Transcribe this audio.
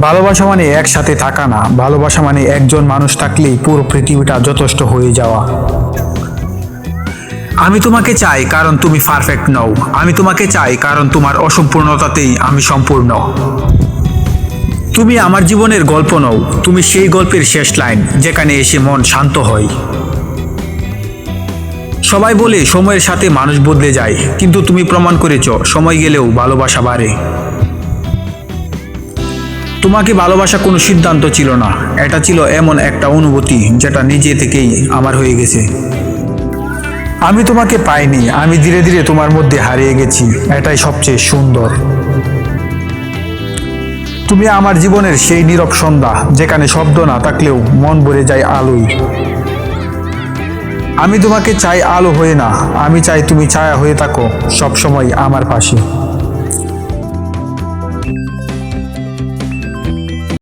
ভালোবাসা মানে একসাথে থাকা না। ভালোবাসা মানে একজন মানুষ থাকলেই পুরো পৃথিবীটা যথেষ্ট হয়ে যাওয়া। আমি তোমাকে চাই কারণ তুমি পারফেক্ট নও। আমি তোমাকে চাই কারণ তোমার অসম্পূর্ণতাতেই আমি সম্পূর্ণ। তুমি আমার জীবনের গল্প নও। তুমি সেই গল্পের শেষ লাইন, যেখানে এসে মন শান্ত হয়। সবাই বলে, সময়ের সাথে মানুষ বদলে যায়। কিন্তু তুমি প্রমাণ করেছ, সময় গেলেও ভালোবাসা বাড়ে। তোমাকে ভালোবাসা কোনো সিদ্ধান্ত ছিল না। এটা ছিল এমন একটা অনুভূতি যেটা নিজে থেকেই আমার হয়ে গেছে। আমি তোমাকে পাইনি, আমি ধীরে ধীরে তোমার মধ্যে হারিয়ে গেছি। এটাই সবচেয়ে সুন্দর। তুমি আমার জীবনের সেই নীরব সন্ধ্যা, যেখানে শব্দ না থাকলেও মন ভরে যায় আলোই আমি তোমাকে চাই আলো হয়ে না, আমি চাই তুমি ছায়া হয়ে থাকো, সবসময় আমার পাশে।